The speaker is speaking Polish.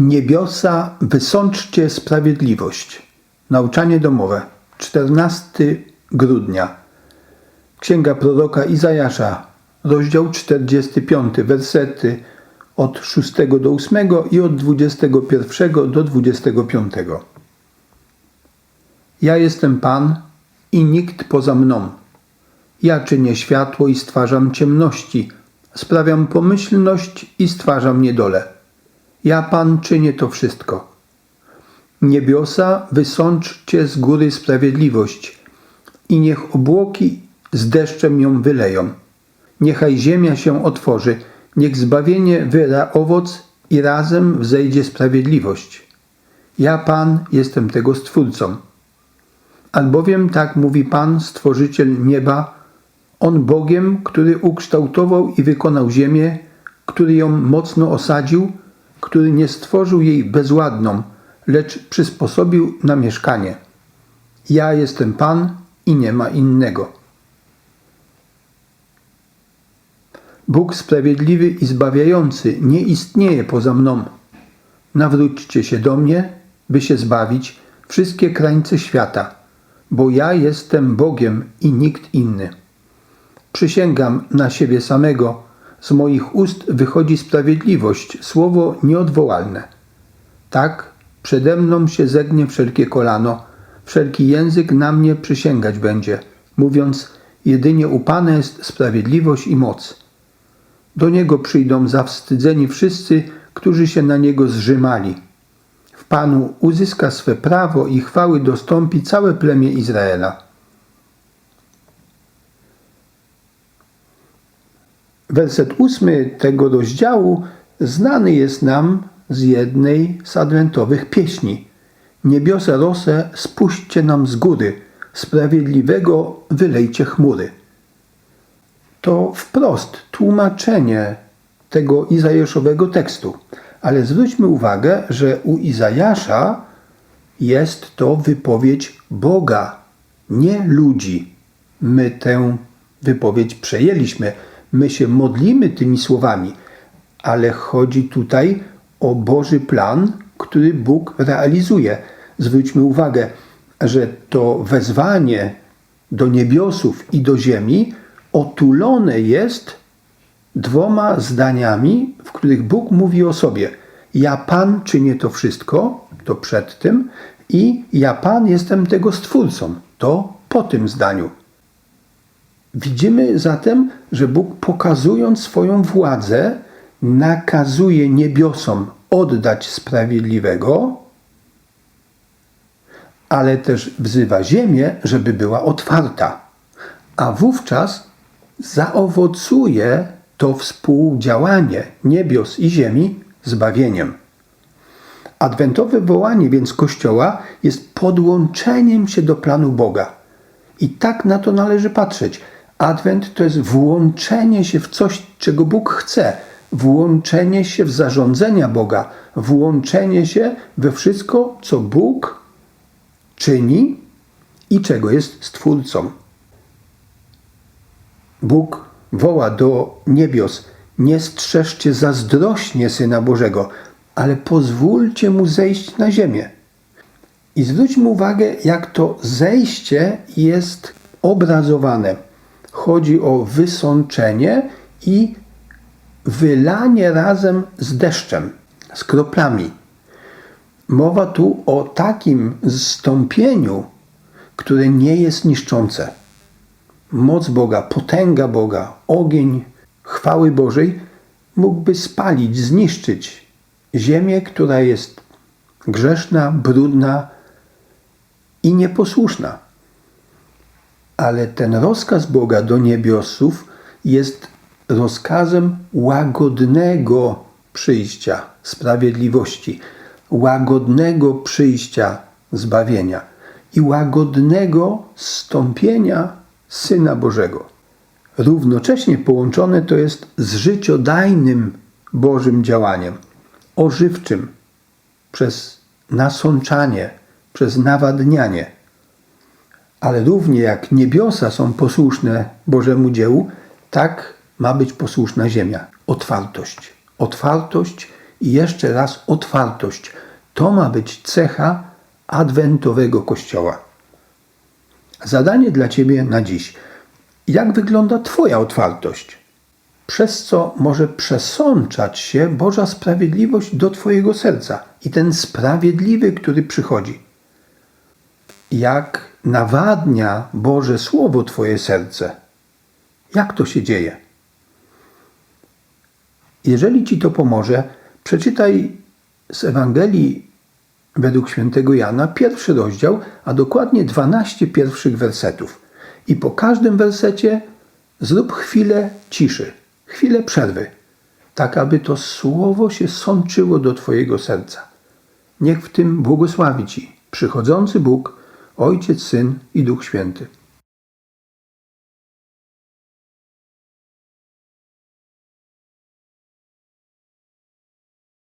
Niebiosa, wysączcie sprawiedliwość. Nauczanie domowe. 14 grudnia. Księga proroka Izajasza, rozdział 45, wersety od 6 do 8 i od 21 do 25. Ja jestem Pan i nikt poza mną. Ja czynię światło i stwarzam ciemności, sprawiam pomyślność i stwarzam niedolę. Ja Pan czynię to wszystko. Niebiosa, wysączcie z góry sprawiedliwość i niech obłoki z deszczem ją wyleją. Niechaj ziemia się otworzy, niech zbawienie wyra owoc i razem wzejdzie sprawiedliwość. Ja Pan jestem tego stwórcą. Albowiem tak mówi Pan, stworzyciel nieba, On Bogiem, który ukształtował i wykonał ziemię, który ją mocno osadził, który nie stworzył jej bezładną, lecz przysposobił na mieszkanie. Ja jestem Pan i nie ma innego. Bóg sprawiedliwy i zbawiający nie istnieje poza mną. Nawróćcie się do mnie, by się zbawić wszystkie krańce świata, bo ja jestem Bogiem i nikt inny. Przysięgam na siebie samego, z moich ust wychodzi sprawiedliwość, słowo nieodwołalne. Tak przede mną się zegnie wszelkie kolano, wszelki język na mnie przysięgać będzie, mówiąc, jedynie u Pana jest sprawiedliwość i moc. Do Niego przyjdą zawstydzeni wszyscy, którzy się na Niego zrzymali. W Panu uzyska swe prawo i chwały dostąpi całe plemię Izraela. Werset ósmy tego rozdziału znany jest nam z jednej z adwentowych pieśni. Niebiosa rosę spuśćcie nam z góry, sprawiedliwego wylejcie chmury. To wprost tłumaczenie tego izajaszowego tekstu. Ale zwróćmy uwagę, że u Izajasza jest to wypowiedź Boga, nie ludzi. My tę wypowiedź przejęliśmy, my się modlimy tymi słowami, ale chodzi tutaj o Boży plan, który Bóg realizuje. Zwróćmy uwagę, że to wezwanie do niebiosów i do ziemi otulone jest dwoma zdaniami, w których Bóg mówi o sobie: Ja Pan czynię to wszystko, to przed tym, i ja Pan jestem tego stwórcą, to po tym zdaniu. Widzimy zatem, że Bóg pokazując swoją władzę, nakazuje niebiosom oddać sprawiedliwego, ale też wzywa ziemię, żeby była otwarta. A wówczas zaowocuje to współdziałanie niebios i ziemi zbawieniem. Adwentowe wołanie więc Kościoła jest podłączeniem się do planu Boga. I tak na to należy patrzeć. Adwent to jest włączenie się w coś, czego Bóg chce, włączenie się w zarządzenia Boga, włączenie się we wszystko, co Bóg czyni i czego jest stwórcą. Bóg woła do niebios: Nie strzeżcie zazdrośnie Syna Bożego, ale pozwólcie mu zejść na ziemię. I zwróćmy uwagę, jak to zejście jest obrazowane. Chodzi o wysączenie i wylanie razem z deszczem, z kroplami. Mowa tu o takim zstąpieniu, które nie jest niszczące. Moc Boga, potęga Boga, ogień chwały Bożej mógłby spalić, zniszczyć ziemię, która jest grzeszna, brudna i nieposłuszna. Ale ten rozkaz Boga do niebiosów jest rozkazem łagodnego przyjścia sprawiedliwości, łagodnego przyjścia zbawienia i łagodnego stąpienia Syna Bożego. Równocześnie połączone to jest z życiodajnym Bożym działaniem, ożywczym, przez nasączanie, przez nawadnianie. Ale równie jak niebiosa są posłuszne Bożemu dziełu, tak ma być posłuszna ziemia. Otwartość. Otwartość i jeszcze raz otwartość. To ma być cecha adwentowego kościoła. Zadanie dla Ciebie na dziś. Jak wygląda Twoja otwartość? Przez co może przesączać się Boża sprawiedliwość do Twojego serca i ten sprawiedliwy, który przychodzi. Jak nawadnia Boże Słowo Twoje serce? Jak to się dzieje? Jeżeli Ci to pomoże, przeczytaj z Ewangelii według świętego Jana pierwszy rozdział, a dokładnie 12 pierwszych wersetów. I po każdym wersecie zrób chwilę ciszy, chwilę przerwy, tak aby to słowo się sączyło do Twojego serca. Niech w tym błogosławi Ci przychodzący Bóg, Ojciec, Syn i Duch Święty.